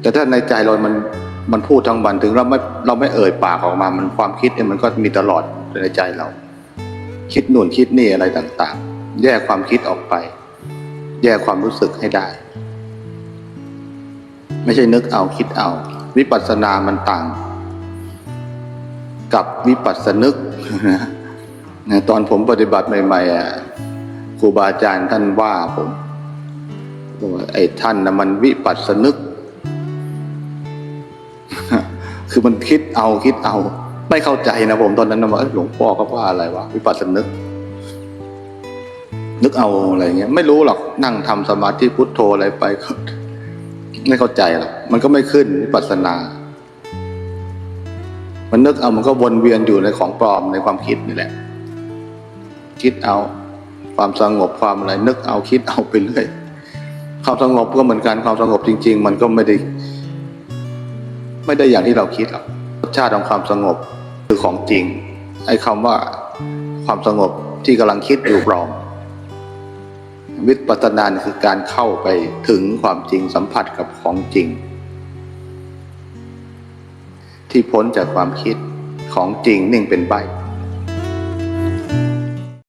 แต่ถ้าในใจเรามันมันพูดทั้งวันถึงเราไม่เราไม่เอ่ยปากออกมา มันความคิดเนี่ยมันก็มีตลอดในใจเรา คิดหนู่นคิดนี่อะไรต่าง ๆ แยกความคิดออกไป แยกความรู้สึกให้ได้ ไม่ใช่นึกเอาคิดเอา วิปัสสนามันต่าง กับวิปัสสนึกนะตอนผมปฏิบัติใหม่ๆอะครูบาอาจารย์ท่านว่าผมว่าไอ้ท่านนะมันวิปัสสนึก คือมันคิดเอาคิดเอา ไม่เข้าใจนะผมตอนนั้นนะว่าหลวงพ่อเขาว่าอะไรวะวิปัสสนึก นึกเอาอะไรเงี้ย ไม่รู้หรอกนั่งทำสมาธิพุทโธอะไรไปก็ไม่เข้าใจหรอกมันก็ไม่ขึ้นวิปัสสนา มันนึกเอามันก็วนเวียนอยู่ในของปลอมในความคิดนี่แหละ คิดเอา ความสงบความอะไร นึกเอาคิดเอาไปเรื่อยความสงบก็เหมือนกันความสงบจริง ๆ มันก็ไม่ได้ ไม่ได้อย่างที่เราคิดหรอกรสชาติของความสงบคือของจริง ไอ้คำว่าความสงบที่กำลังคิดอยู่ปลอม วิปัสสนาคือการเข้าไปถึงความจริงสัมผัสกับของจริง ที่พ้นจากความคิดของจริงนิ่งเป็นใบ